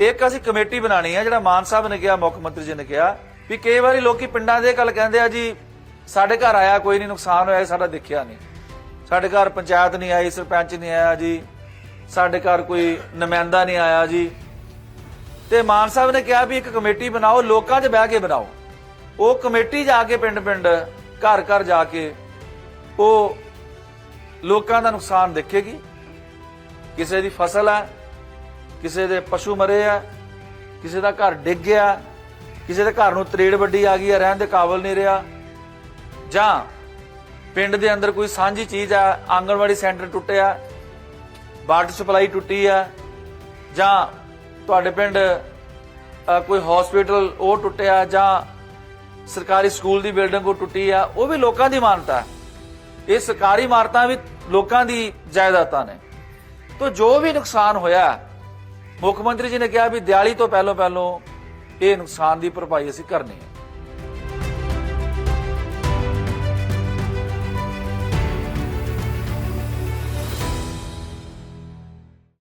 ਇੱਕ ਅਸੀਂ ਕਮੇਟੀ ਬਣਾਣੀ ਹੈ ਜਿਹੜਾ ਮਾਨ ਸਾਹਿਬ ਨੇ ਕਿਹਾ, ਮੁੱਖ ਮੰਤਰੀ ਜੀ ਨੇ ਕਿਹਾ, ਵੀ ਕਈ ਵਾਰੀ ਲੋਕੀ ਪਿੰਡਾਂ ਦੇ ਗੱਲ ਕਹਿੰਦੇ ਆ ਜੀ, ਸਾਡੇ ਘਰ ਆਇਆ, ਕੋਈ ਨਹੀਂ ਨੁਕਸਾਨ ਹੋਇਆ, ਸਾਡਾ ਦੇਖਿਆ ਨਹੀਂ। ਸਾਡੇ ਘਰ ਪੰਚਾਇਤ ਨਹੀਂ ਆਈ, ਸਰਪੰਚ ਨਹੀਂ ਆਇਆ ਜੀ, ਸਾਡੇ ਘਰ ਕੋਈ ਨੁਮਾਇੰਦਾ ਨਹੀਂ ਆਇਆ ਜੀ। ਤੇ ਮਾਨ ਸਾਹਿਬ ਨੇ ਕਿਹਾ ਵੀ ਇੱਕ ਕਮੇਟੀ ਬਣਾਓ, ਲੋਕਾਂ 'ਚ ਬਹਿ ਕੇ ਬਣਾਓ। ਉਹ ਕਮੇਟੀ ਜਾ ਕੇ ਪਿੰਡ-ਪਿੰਡ, ਘਰ-ਘਰ ਜਾ ਕੇ, ਉਹ ਲੋਕਾਂ ਦਾ ਨੁਕਸਾਨ ਦੇਖੇਗੀ। ਕਿਸੇ ਦੀ ਫਸਲ ਹੈ ਕਿਸੇ ਦੇ ਪਸ਼ੂ ਮਰੇ ਆ, ਕਿਸੇ ਦਾ ਘਰ ਡਿੱਗ ਗਿਆ, ਕਿਸੇ ਦੇ ਘਰ ਨੂੰ ਤਰੇੜ ਵੱਡੀ ਆ ਗਈ ਆ, ਰਹਿਣ ਦੇ ਕਾਬਲ ਨਹੀਂ ਰਿਹਾ। ਜਾਂ ਪਿੰਡ ਦੇ ਅੰਦਰ ਕੋਈ ਸਾਂਝੀ ਚੀਜ਼ ਆ, ਆਂਗਣਵਾੜੀ ਸੈਂਟਰ ਟੁੱਟਿਆ, ਵਾਟਰ ਸਪਲਾਈ ਟੁੱਟੀ ਆ, ਜਾਂ ਤੁਹਾਡੇ ਪਿੰਡ ਕੋਈ ਹਸਪੀਟਲ ਉਹ ਟੁੱਟਿਆ, ਜਾਂ ਸਰਕਾਰੀ ਸਕੂਲ ਦੀ ਬਿਲਡਿੰਗ ਉਹ ਟੁੱਟੀ ਆ, ਉਹ ਵੀ ਲੋਕਾਂ ਦੀ ਮਾਨਤਾ ਹੈ ਇਹ ਸਰਕਾਰੀ ਇਮਾਰਤਾਂ ਵੀ ਲੋਕਾਂ ਦੀ ਜਾਇਦਾਦਾਂ ਨੇ। ਤੋ ਜੋ ਵੀ ਨੁਕਸਾਨ ਹੋਇਆ ਮੁੱਖ ਮੰਤਰੀ ਜੀ ਨੇ ਕਿਹਾ ਵੀ ਦਿਵਾਲੀ ਤੋਂ ਪਹਿਲਾਂ ਪਹਿਲਾਂ ਇਹ ਨੁਕਸਾਨ ਦੀ ਭਰਪਾਈ ਅਸੀਂ ਕਰਨੀ ਹੈ।